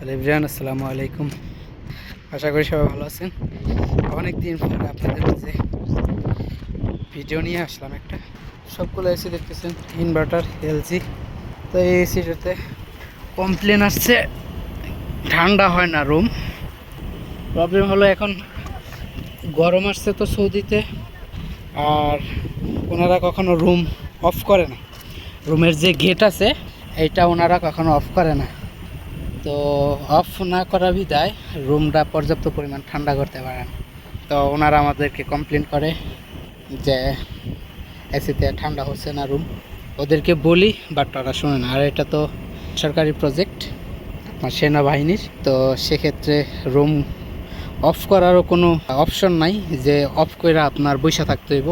Hello আসসালামু আলাইকুম। আশা করি সবাই ভালো আছেন। অনেক দিন পরে আপনাদের মাঝে ভিডিও নিয়ে আসলাম একটা। সবগুলো এসি দেখতেছেন ইনভার্টার এলজি তো এই এসিটাতে কমপ্লেন আসছে, ঠান্ডা হয় না রুম প্রবলেম হলো এখন গরম আসছে তো সৌদিতে, আর ওনারা কখনো রুম অফ করে না। রুমের যে গেট আছে, এইটা ওনারা কখনো অফ করে না। তো অফ না করা বিদায় রুমটা পর্যাপ্ত পরিমাণ ঠান্ডা করতে পারে না তো ওনারা আমাদেরকে কমপ্লেন করে যে এসিতে ঠান্ডা হচ্ছে না রুম ওদেরকে বলি বাট ওরা শোনে না। আর এটা তো সরকারি প্রজেক্ট আমার সেনাবাহিনীর। তো সেক্ষেত্রে রুম অফ করারও কোনো অপশন নাই, যে অফ করে আপনার বৈশা থাকতে হইব।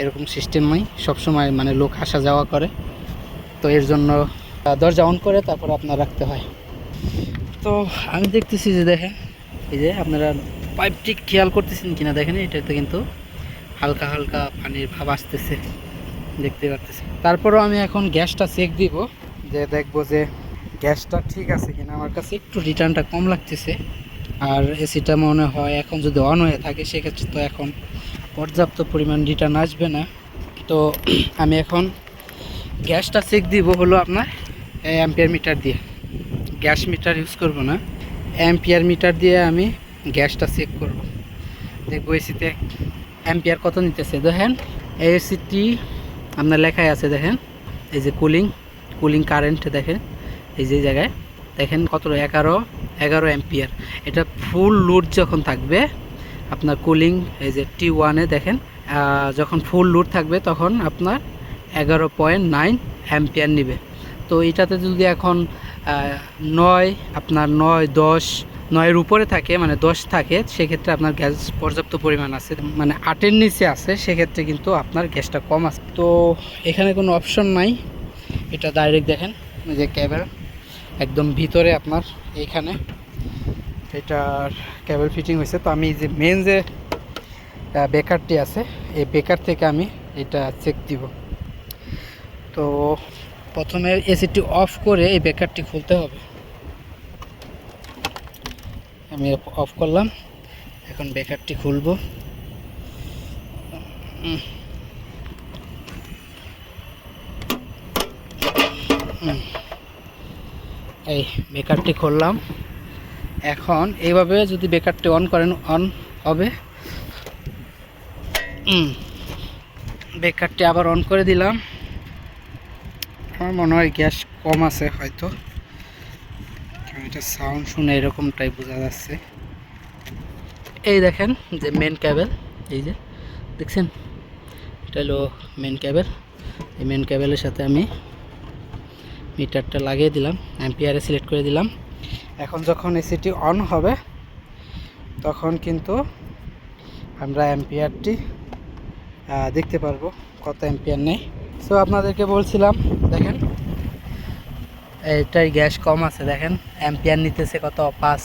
এরকম সিস্টেম নাই। সবসময় মানে লোক আসা যাওয়া করে। তো এর জন্য দরজা অন করে, তারপর আপনার রাখতে হয়। তো আমি দেখতেছি যে দেখেন, এই যে আপনারা পাইপটি খেয়াল করতেছেন কিনা দেখেন, এটাতে কিন্তু হালকা হালকা পানির ভাব আসতেছে, দেখতে পারতেছি তারপরেও আমি এখন গ্যাসটা চেক দিব, যে দেখব যে গ্যাসটা ঠিক আছে কিনা। আমার কাছে একটু রিটার্নটা কম লাগতেছে, আর এসিটা মনে হয় এখন যদি অন হয়ে থাকে, সেক্ষেত্রে তো এখন পর্যাপ্ত পরিমাণ রিটার্ন আসবে না। তো আমি এখন গ্যাসটা চেক দিব হলো আপনার অ্যাম্পিয়ার মিটার দিয়ে। গ্যাস মিটার ইউজ করব না, অ্যাম্পিয়ার মিটার দিয়ে আমি গ্যাসটা চেক করব। দেখব এসিতে অ্যাম্পিয়ার কত নিতেছে। দেখেন এসিটি আপনার লেখায় আছে, দেখেন, এই যে কুলিং কুলিং কারেন্ট দেখেন, এই যে জায়গায়, দেখেন কত, এগারো এগারো অ্যাম্পিয়ার। এটা ফুল লোড যখন থাকবে, আপনার কুলিং এই যে টি ওয়ানে দেখেন যখন ফুল লোড থাকবে, তখন আপনার এগারো পয়েন্ট নাইন অ্যাম্পিয়ার নেবে। তো এটাতে যদি এখন নয়, আপনার নয়, দশ, নয়ের উপরে থাকে মানে দশ থাকে, সেক্ষেত্রে আপনার গ্যাস পর্যাপ্ত পরিমাণ আছে মানে আটের নিচে আছে, সেক্ষেত্রে কিন্তু আপনার গ্যাসটা কম আছে। তো এখানে কোনো অপশন নাই, এটা ডাইরেক্ট দেখেন যে ক্যাবেল একদম ভিতরে আপনার এইখানে এটার ক্যাবেল ফিটিং হয়েছে। তো আমি যে মেন যে বেকারটি আছে, এই বেকার থেকে আমি এটা চেক দিব। তো প্রথমে এসিটি অফ করে এই বেকারটি খুলতে হবে। আমি অফ করলাম। এখন বেকারটি খুলবো। এই বেকারটি খুললাম। এখন এইভাবে যদি বেকারটি অন করেন অন হবে। বেকারটি আবার অন করে দিলাম। আমার মনে হয় গ্যাস কম আছে হয়তো। এটা সাউন্ড শুনে এরকমটাই বোঝা যাচ্ছে। এই দেখেন যে মেন ক্যাবেল এই যে, দেখছেন? এটা হলো মেন ক্যাবেল এই মেন ক্যাবেলের সাথে আমি মিটারটা লাগিয়ে দিলাম অ্যাম্পিয়ারে সিলেক্ট করে দিলাম। এখন যখন এসিটি অন হবে, তখন কিন্তু আমরা অ্যাম্পিয়ারটি দেখতে পারব কত অ্যাম্পিয়ার নেই। সো আপনাদেরকে বলছিলাম, দেখেন এটাই গ্যাস কম আছে, দেখেন, অ্যাম্পিয়ার নিতেছে কত, পাঁচ।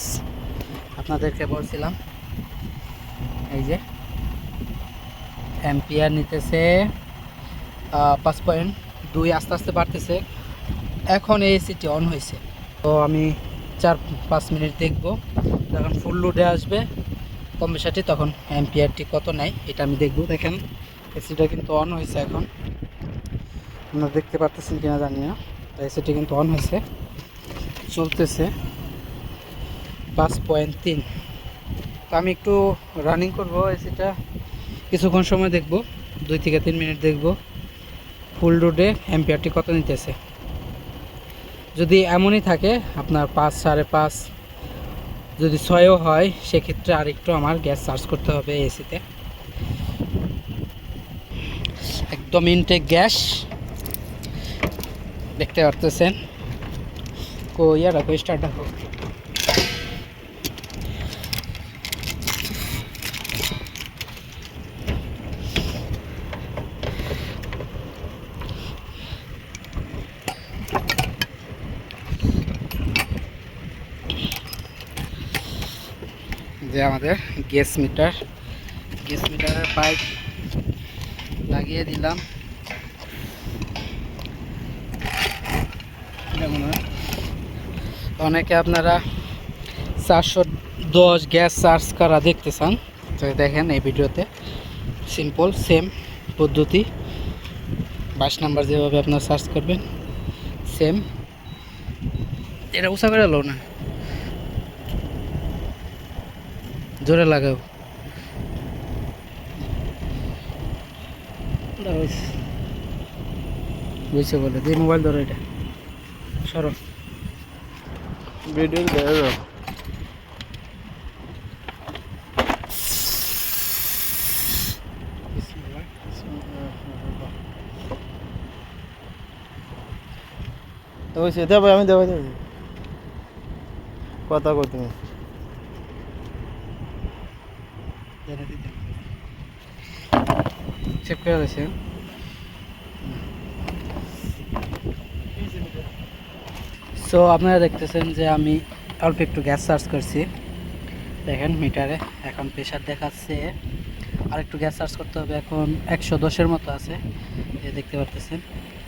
আপনাদেরকে বলছিলাম, এই যে, অ্যাম্পিয়ার নিতেছে পাঁচ পয়েন্ট দুই, আস্তে আস্তে বাড়তেছে। এখন এই এসিটি অন হয়েছে। তো আমি চার, পাঁচ মিনিট দেখব, যখন ফুল লোডে আসবে, কম বেশাটি তখন অ্যাম্পিয়ারটি কত নেয়, এটা আমি দেখব। দেখেন এসিটা কিন্তু অন হয়েছে এখন। আপনারা দেখতে পারতেছেন কিনা জানি না তো এসিটি কিন্তু অন হয়েছে। চলতেছে পাঁচ পয়েন্ট তিন। তো আমি একটু রানিং করব এসিটা কিছুক্ষণ সময় দেখব, দুই থেকে তিন মিনিট দেখব। ফুল রোডে অ্যাম্পিয়ারটি কত নিতেছে? যদি এমনই থাকে, আপনার পাঁচ, সাড়ে পাঁচ, যদি ছয়ও হয়, সেক্ষেত্রে আর একটু আমার গ্যাস চার্জ করতে হবে এসিতে একদম ইনটেক গ্যাস দেখতে পারতেছেন। কো ইয়া রাখো স্টার্ট রাখো যে আমাদের গ্যাস মিটার, গ্যাস মিটারের পাইপ লাগিয়ে দিলাম। অনেকে আপনারা চারশো দশ গ্যাস চার্জ করা দেখতে চান। তো দেখেন, এই ভিডিওতে সিম্পল সেম পদ্ধতি। বাইশ নাম্বার যেভাবে আপনার সার্চ করবেন সেম এটা উষা করে লো না। জোরে লাগাও। বুঝছে বলে দিয়ে মোবাইল ধরো এটা। সরো। ভিডিও দেখা তো ওই সেটা আমি দেখাই দেবো। কথা কই তুমি। চেক করে দিয়েছে সো আপনারা দেখতেছেন যে আমি অল্প একটু গ্যাস চার্জ করছি। দেখেন মিটারে এখন প্রেশার দেখাচ্ছে। আর একটু গ্যাস চার্জ করতে হবে, এখন একশো দশের মতো আছে। এই দেখতে পারতেছেন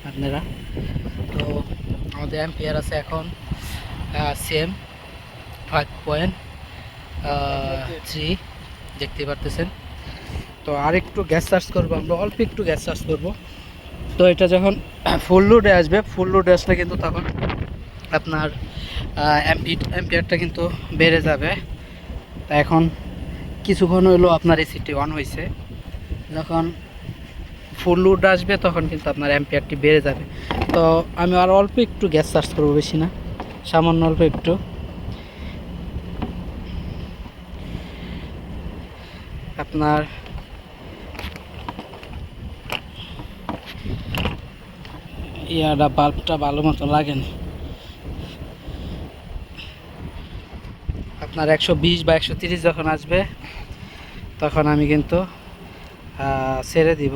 আপনারা। তো, আমাদের অ্যাম্পিয়ার আছে এখন সেম ফাইভ পয়েন্ট থ্রি দেখতে পারতেছেন। তো আর একটু গ্যাস চার্জ করব আমরা, অল্প একটু গ্যাস চার্জ করব। তো, এটা যখন ফুল লোডে আসবে ফুল লোডে আসলে কিন্তু তখন আপনার এমপি এম্পিয়ারটা কিন্তু বেড়ে যাবে। তা এখন কিছুক্ষণ হলো আপনার এসিটি অন হয়েছে যখন ফুল লোড আসবে তখন কিন্তু আপনার অ্যাম্পিয়ারটি বেড়ে যাবে। তো আমি আর অল্প একটু গ্যাস চার্জ করব বেশি না, সামান্য অল্প একটু। আপনার ইয়াটা বাল্বটা ভালো মতো লাগেনি আপনার একশো বিশ বা একশো তিরিশ যখন আসবে, তখন আমি কিন্তু ছেড়ে দিব।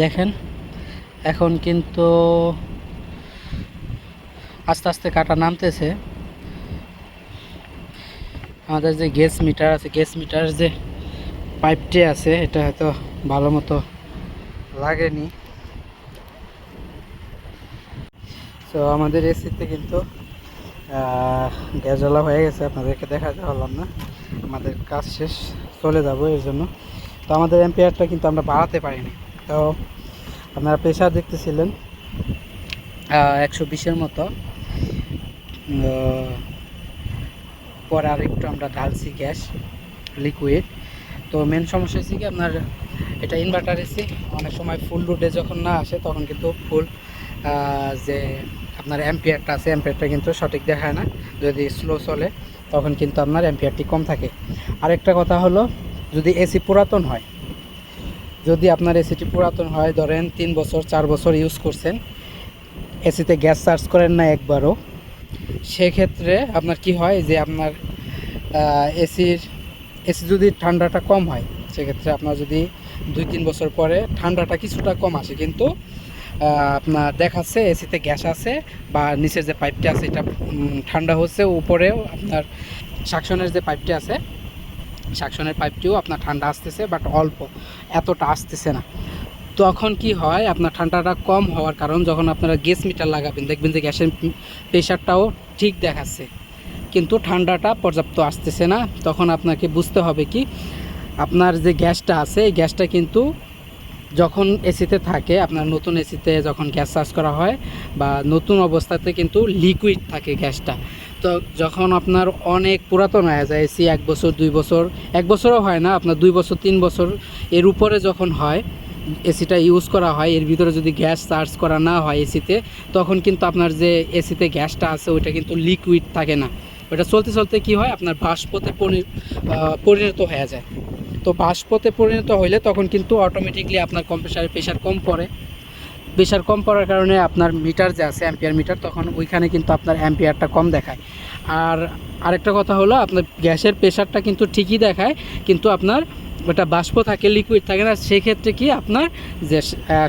দেখেন, এখন কিন্তু আস্তে আস্তে কাটা নামতেছে। আমাদের যে গ্যাস মিটার আছে, গ্যাস মিটার যে পাইপটি আছে, এটা হয়তো ভালো মতো লাগেনি। তো আমাদের এসিতে কিন্তু গ্যাস জ্বালা হয়ে গেছে, আপনাদেরকে দেখাতে পারলাম না। আমাদের কাজ শেষ, চলে যাব এর জন্য। তো আমাদের এম্পিয়ারটা কিন্তু আমরা বাড়াতে পারিনি। তো আপনারা প্রেশার দেখতেছিলেন একশো বিশের মতো। পরে আর একটু আমরা ঢালছি গ্যাস লিকুইড তো মেন সমস্যা হচ্ছে কি, আপনার এটা ইনভার্টার এসি অনেক সময় ফুল রুটে যখন না আসে, তখন কিন্তু ফুল যে আপনার অ্যাম্পিয়ারটা আছে অ্যাম্পিয়ারটা কিন্তু সঠিক দেখায় না। যদি স্লো চলে, তখন কিন্তু আপনার অ্যাম্পিয়ারটি কম থাকে। আরেকটা কথা হলো, যদি এসি পুরাতন হয়, যদি আপনার এসিটি পুরাতন হয়, ধরেন তিন বছর, চার বছর ইউজ করছেন এসিতে গ্যাস চার্জ করেন না একবারও সেক্ষেত্রে আপনার কি হয় যে আপনার এসির এসি যদি ঠান্ডাটা কম হয়, সেক্ষেত্রে আপনার যদি দুই তিন বছর পরে ঠান্ডাটা কিছুটা কম আসে, কিন্তু আপনার দেখাচ্ছে এসিতে গ্যাস আছে বা নিচের যে পাইপটা আছে এটা ঠান্ডা হচ্ছে, উপরেও আপনার সাকশনের যে পাইপটি আছে সাকশনের পাইপটিও আপনার ঠান্ডা আসতেছে বাট অল্প, এতটা আসতেছে না। তখন কি হয়, আপনার ঠান্ডাটা কম হওয়ার কারণ যখন আপনারা গ্যাস মিটার লাগাবেন, দেখবেন যে গ্যাসের প্রেশারটাও ঠিক দেখাচ্ছে। কিন্তু ঠান্ডাটা পর্যাপ্ত আসতেছে না, তখন আপনাকে বুঝতে হবে কি, আপনার যে গ্যাসটা আছে, এই গ্যাসটা কিন্তু যখন এসিতে থাকে, আপনার নতুন এসিতে যখন গ্যাস চার্জ করা হয় বা নতুন অবস্থাতে কিন্তু লিকুইড থাকে গ্যাসটা। তো যখন আপনার অনেক পুরাতন হয়ে যায়, এসি এক বছর, দুই বছর, এক বছরও হয় না, আপনার দুই বছর, তিন বছর, এর উপরে যখন হয় এসিটা ইউজ করা হয়, এর ভিতরে যদি গ্যাস চার্জ করা না হয় এসিতে, তখন কিন্তু আপনার যে এসিতে গ্যাসটা আছে, ওইটা কিন্তু লিকুইড থাকে না। ওটা চলতে চলতে কি হয়, আপনার বাষ্পতে পরিণত হয়ে যায়। তো বাষ্পতে পরিণত হইলে তখন কিন্তু অটোমেটিকলি আপনার কম্প্রেসারের প্রেশার কম পড়ে। প্রেশার কম পড়ার কারণে আপনার মিটার যে আছে অ্যাম্পিয়ার মিটার তখন ওইখানে কিন্তু আপনার অ্যাম্পিয়ারটা কম দেখায়। আর আরেকটা কথা হলো, আপনার গ্যাসের প্রেশারটা কিন্তু ঠিকই দেখায়, কিন্তু আপনার ওটা বাষ্প থাকে লিকুইড থাকে না, সেক্ষেত্রে কি আপনার যে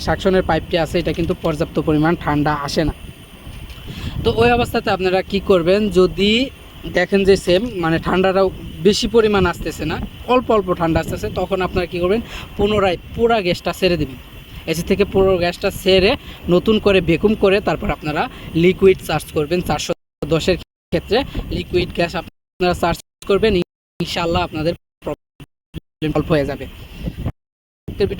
সাকশনের পাইপটি আছে, এটা কিন্তু পর্যাপ্ত পরিমাণ ঠান্ডা আসে না। তো ওই অবস্থাতে আপনারা কি করবেন, যদি দেখেন যে সেম মানে ঠান্ডাটাও বেশি পরিমাণ আসতেছে না, অল্প অল্প ঠান্ডা আসতেছে, তখন আপনারা কী করবেন, পুনরায় পুরা গ্যাসটা ছেড়ে দেবেন। এসি থেকে পুরো গ্যাসটা ছেড়ে নতুন করে বেকুম করে তারপর আপনারা লিকুইড চার্জ করবেন, চারশো দশের ক্ষেত্রে। লিকুইড গ্যাস আপনারা চার্জ করবেন ইনশাল্লাহ আপনাদের সলভ হয়ে যাবে।